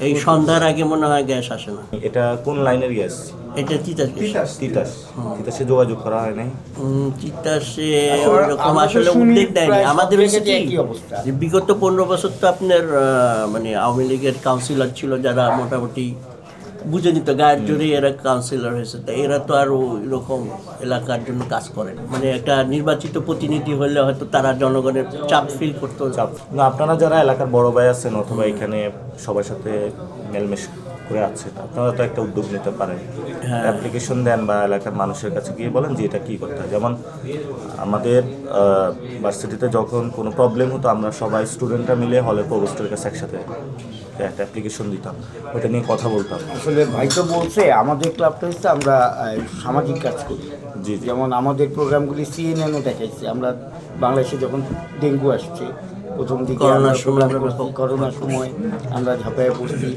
এই সন্ধ্যার আগে মনে হয় গ্যাস আসে না। এটা কোন লাইনের গ্যাস? এটা তিতাস গ্যাস। তিতাস। তিতাসে। যোগাযোগ করা হয় নাই? উম, তিতাসে ওরকম আসলে উল্লেখ উদ্যোগ দেয়নি। আমাদের হচ্ছে কি, অবস্থা। যে বিগত পনেরো বছর তো আপনার আহ, মানে আওয়ামী লীগের কাউন্সিলর ছিল যারা মোটামুটি বুঝে নিত গায়ের জোরে এরা কাউন্সিলর হয়েছে তা এরা তো আর এরকম এলাকার জন্য কাজ করে। মানে একটা নির্বাচিত প্রতিনিধি হলে হয়তো তারা জনগণের চাপ ফিল করতো চাপ। না আপনারা যারা এলাকার বড় ভাই আছেন অথবা এখানে সবার সাথে মেলমেশ করে আছেন আপনারা তো একটা উদ্যোগ নিতে পারেন। হ্যাঁ। অ্যাপ্লিকেশন দেন বা এলাকার মানুষের কাছে গিয়ে বলেন যে এটা কী করতে হয়। যেমন আমাদের ভার্সিটিতে যখন কোনো প্রবলেম হতো আমরা সবাই স্টুডেন্টরা মিলে হলে প্রবোস্টের কাছে একসাথে একটা অ্যাপ্লিকেশন দিতাম। ওটা নিয়ে কথা বলতাম। আসলে ভাই তো বলছে আমাদের ক্লাবটা হচ্ছে আমরা সামাজিক কাজ করি। জি যেমন আমাদের প্রোগ্রামগুলি সিএনএনও দেখাইছে। আমরা বাংলাদেশে যখন ডেঙ্গু আসছে প্রথম দিকে করোনার সময় আমরা ঝাঁপায় পড়ছি।